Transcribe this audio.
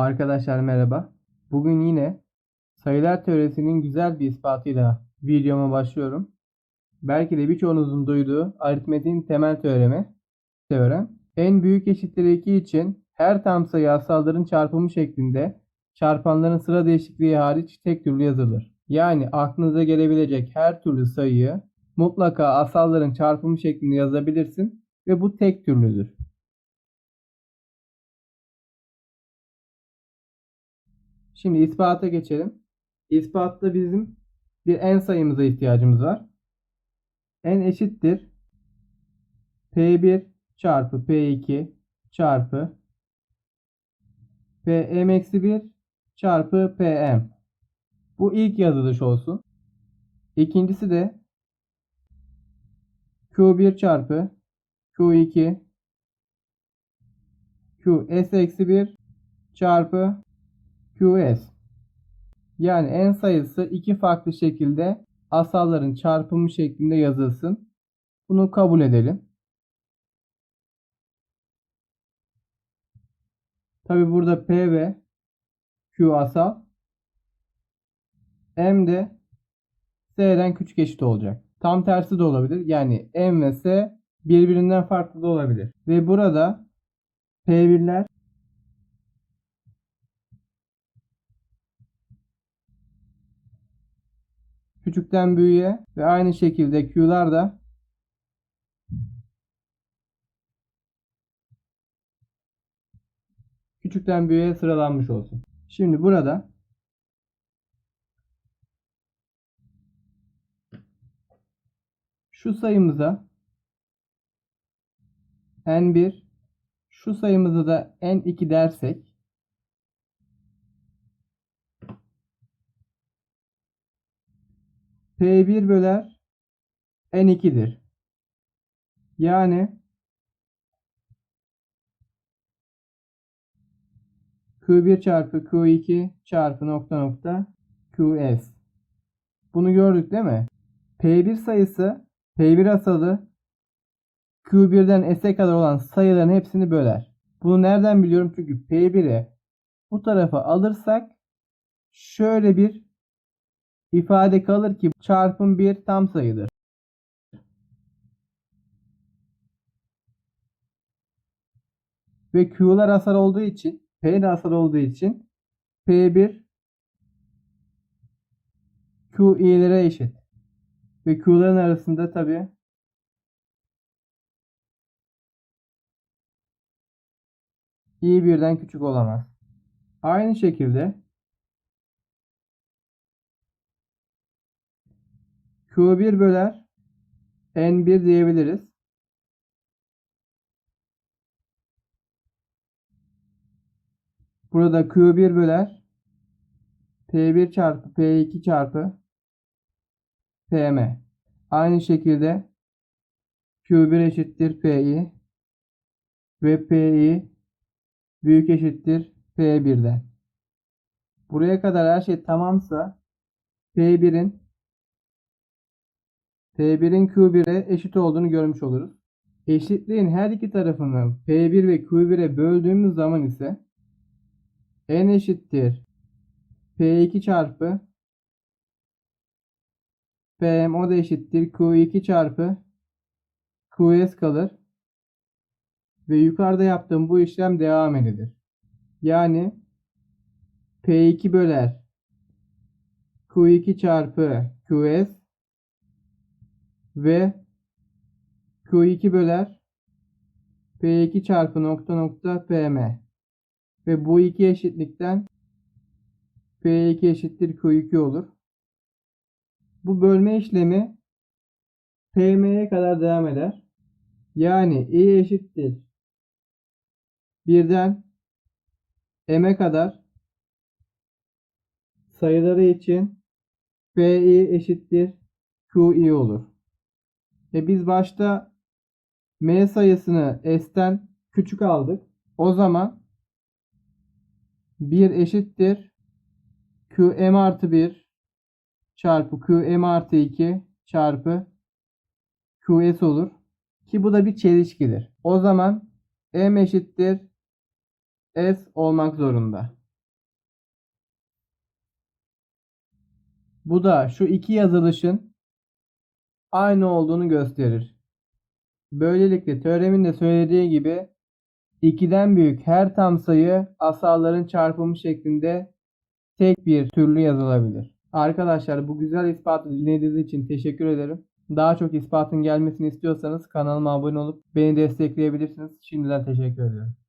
Arkadaşlar merhaba. Bugün yine sayılar teorisinin güzel bir ispatıyla videoma başlıyorum. Belki de birçoğunuzun duyduğu aritmetiğin temel teoremi. Teorem. En büyük eşittir 2 için her tam sayı asalların çarpımı şeklinde çarpanların sıra değişikliği hariç tek türlü yazılır. Yani aklınıza gelebilecek her türlü sayıyı mutlaka asalların çarpımı şeklinde yazabilirsin ve bu tek türlüdür. Şimdi ispata geçelim. İspatta bizim bir en sayımıza ihtiyacımız var. n eşittir p1 çarpı p2 çarpı pm-1 çarpı pm. Bu ilk yazılış olsun. İkincisi de q1 çarpı q2 qs-1 çarpı QS. Yani en sayısı iki farklı şekilde asalların çarpımı şeklinde yazılsın. Bunu kabul edelim. Tabi burada P ve Q asal. M de S'den küçük eşit olacak. Tam tersi de olabilir. Yani M ve S birbirinden farklı da olabilir. Ve burada P1'ler küçükten büyüğe ve aynı şekilde Q'lar da küçükten büyüğe sıralanmış olsun. Şimdi burada şu sayımıza n1 şu sayımıza da n2 dersek P1 böler N2'dir. Yani Q1 çarpı Q2 çarpı nokta nokta QS. Bunu gördük değil mi? P1 sayısı P1 asalı Q1'den S'e kadar olan sayıların hepsini böler. Bunu nereden biliyorum? Çünkü P1'i bu tarafa alırsak şöyle bir ifade kalır ki çarpım bir tam sayıdır. Ve Q'lar asal olduğu için P de asal olduğu için P1 Q i'lere eşit. Ve Q'ların arasında tabi i birden küçük olamaz. Aynı şekilde Q1 böler N1 diyebiliriz. Burada Q1 böler P1 çarpı P2 çarpı PM. Aynı şekilde Q1 eşittir Pi ve Pi büyük eşittir P1'den. Buraya kadar her şey tamamsa P1'in P1'in Q1'e eşit olduğunu görmüş oluruz. Eşitliğin her iki tarafını P1 ve Q1'e böldüğümüz zaman ise n eşittir P2 çarpı PM o da eşittir Q2 çarpı QS kalır. Ve yukarıda yaptığım bu işlem devam edilir. Yani P2 böler Q2 çarpı QS ve Q2 böler P2 çarpı nokta nokta PM ve bu iki eşitlikten P2 eşittir Q2 olur. Bu bölme işlemi PM'ye kadar devam eder. Yani i eşittir birden m'e kadar sayıları için pi eşittir qi olur. E biz başta M sayısını S'ten küçük aldık. O zaman 1 eşittir QM artı 1 çarpı QM artı 2 çarpı QS olur. Ki bu da bir çelişkidir. O zaman M eşittir S olmak zorunda. Bu da şu iki yazılışın aynı olduğunu gösterir. Böylelikle teoremin de söylediği gibi 2'den büyük her tam sayı asalların çarpımı şeklinde tek bir türlü yazılabilir. Arkadaşlar bu güzel ispatı dinlediğiniz için teşekkür ederim. Daha çok ispatın gelmesini istiyorsanız kanalıma abone olup beni destekleyebilirsiniz. Şimdiden teşekkür ediyorum.